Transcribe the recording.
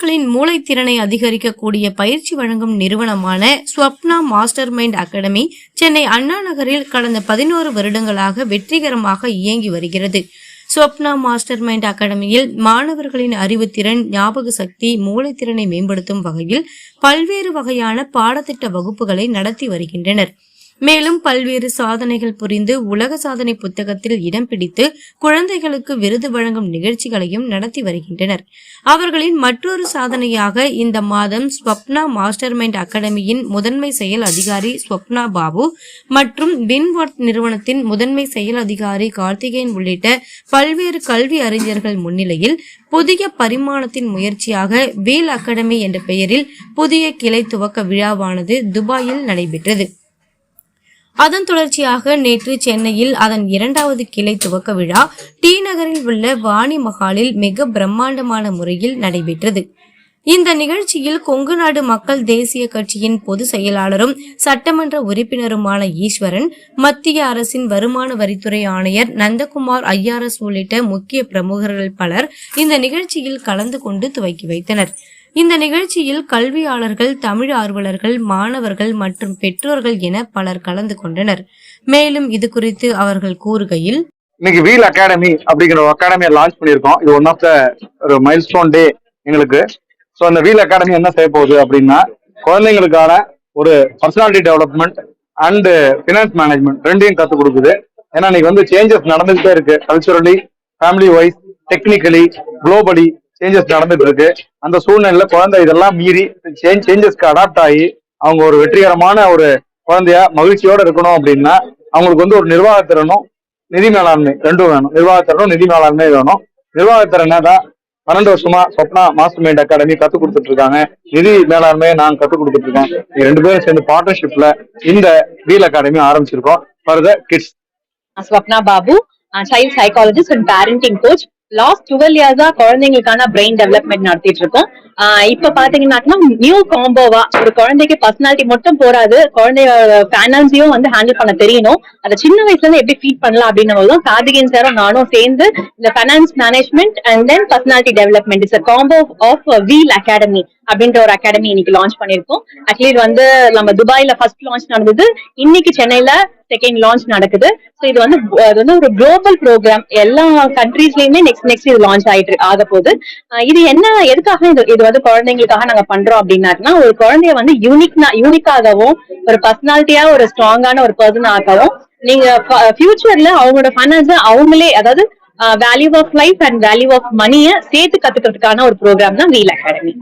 மாணவர்களின் மூளைத்திறனை அதிகரிக்கக்கூடிய பயிற்சி வழங்கும் நிறுவனமான Swapna master mind academy Chennai Anna நகரில் கடந்த பதினோரு வருடங்களாக வெற்றிகரமாக இயங்கி வருகிறது. ஸ்வப்னா மாஸ்டர் மைண்ட் அகாடமியில் மாணவர்களின் அறிவுத்திறன் ஞாபக சக்தி மூளைத்திறனை மேம்படுத்தும் வகையில் பல்வேறு வகையான பாடத்திட்ட வகுப்புகளை நடத்தி வருகின்றனர். மேலும் பல்வேறு சாதனைகள் புரிந்து உலக சாதனை புத்தகத்தில் இடம் பிடித்து குழந்தைகளுக்கு விருது வழங்கும் நிகழ்ச்சிகளையும் நடத்தி வருகின்றனர். அவர்களின் மற்றொரு சாதனையாக இந்த மாதம் ஸ்வப்னா மாஸ்டர் மைண்ட் அகாடமியின் முதன்மை செயல் அதிகாரி ஸ்வப்னா பாபு மற்றும் வின்வர்த் நிறுவனத்தின் முதன்மை செயல் அதிகாரி கார்த்திகேயன் உள்ளிட்ட பல்வேறு கல்வி அறிஞர்கள் முன்னிலையில் புதிய பரிமாணத்தின் முயற்சியாக வீல் அகாடமி என்ற பெயரில் புதிய கிளை துவக்க விழாவானது துபாயில் நடைபெற்றது. அதன் தொடர்ச்சியாக நேற்று சென்னையில் அதன் இரண்டாவது கிளை துவக்க விழா டி நகரில் உள்ள வாணி மஹாலில் மிக பிரம்மாண்டமான முறையில் நடைபெற்றது. இந்த நிகழ்ச்சியில் கொங்கு நாடு மக்கள் தேசிய கட்சியின் பொதுச் செயலாளரும் சட்டமன்ற உறுப்பினருமான ஈஸ்வரன் மத்திய அரசின் வருமான வரித்துறை ஆணையர் நந்தகுமார் ஐஆர்எஸ் உள்ளிட்ட முக்கிய பிரமுகர்கள் பலர் இந்த நிகழ்ச்சியில் கலந்து கொண்டு துவக்கி வைத்தனர். இந்த நிகழ்ச்சியில் கல்வியாளர்கள் தமிழ் ஆர்வலர்கள் மாணவர்கள் மற்றும் பெற்றோர்கள் என பலர் கலந்து கொண்டனர். மேலும் இது குறித்து அவர்கள் கூறுகையில் இன்னைக்கு வீல் அகாடமி அப்படிங்கிற ஒரு அகாடமியை லான்ச் பண்ணியிருக்கோம். இது ஒன் ஆஃப் த ஒரு மைல் ஸ்டோன் டே எங்களுக்கு. ஸோ அந்த வீல் அகாடமி என்ன செய்ய போகுது அப்படின்னா குழந்தைங்களுக்கான ஒரு personality development and finance management ரெண்டையும் கற்றுக் கொடுக்குது. ஏன்னா இன்னைக்கு வந்து சேஞ்சஸ் நடந்துகிட்டே இருக்கு. Culturally family wise technically globally changes நடந்துட்டு இருக்கு அந்த சூழ்நிலையில குழந்தை இதெல்லாம் மீறி சேஞ்சஸ்க்கு அடாப்ட் ஆகி அவங்க ஒரு வெற்றிகரமான ஒரு குழந்தையா மகிழ்ச்சியோட இருக்கணும் அப்படின்னா அவங்களுக்கு வந்து ஒரு நிர்வாகத்திறனும் நிதி மேலாண்மை ரெண்டும் வேணும். நிர்வாகத்திறனும் நிதி மேலாண்மை வேணும். நிர்வாகத்திறனை தான் பன்னெண்டு வருஷமா சொப்னா மாஸ்டர் மைண்ட் அகாடமி கத்துக் கொடுத்துட்டு இருக்காங்க நிதி மேலாண்மையை நான் கத்துக் கொடுத்துட்டு இருக்கேன் இது ரெண்டு பேரும் சேர்ந்து பார்ட்னர்ஷிப்ல இந்த வீல் அகாடமி ஆரம்பிச்சிருக்கோம். For the kids Swapna Babu. Child psychologist and parenting coach last twelve இயர்ஸா குழந்தைங்களுக்கான பிரெயின் டெவலப்மெண்ட் நடத்திட்டு இருக்கோம். இப்ப பாத்தீங்கன்னா நியூ காம்போவா ஒரு குழந்தைக்கு பர்சனாலிட்டி மட்டும் போராது குழந்தையோட ஃபைனான்ஸையும் வந்து ஹேண்டில் பண்ண தெரியணும். அதை சின்ன வயசுல இருந்து எப்படி ஃபீட் பண்ணலாம் அப்படின்னு போதும் கார்த்திகேயன் சாரும் நானும் சேர்ந்து இந்த finance management and then personality development is combo of wheel academy அப்படின்ற ஒரு அகாடமி இன்னைக்கு லான்ச் பண்ணிருக்கோம் அட்லீஸ்ட் வந்து நம்ம துபாயில ஃபர்ஸ்ட் லான்ச் நடந்தது. இன்னைக்கு சென்னையில செகண்ட் லான்ச் நடக்குது. ஸோ இது வந்து அது வந்து ஒரு குளோபல் ப்ரோக்ராம் எல்லா கண்ட்ரீஸ்லயுமே நெக்ஸ்ட் நெக்ஸ்ட் இது லான்ச் ஆயிட்டு ஆக போகுது இது என்ன எதுக்காக இது இது வந்து குழந்தைங்களுக்காக நாங்க பண்றோம் அப்படின்னாருன்னா ஒரு குழந்தைய வந்து யூனிக்னா யூனிக்காகவும் ஒரு பர்சனாலிட்டியா ஒரு ஸ்ட்ராங்கான ஒரு பர்சன் ஆகவும் நீங்க ஃபியூச்சர்ல அவங்களோட ஃபைனான்ஸ் அவங்களே அதாவது value of life and value of மணியை சேர்த்து கத்துக்கிறதுக்கான ஒரு ப்ரோக்ராம் தான் வீல் அகாடமி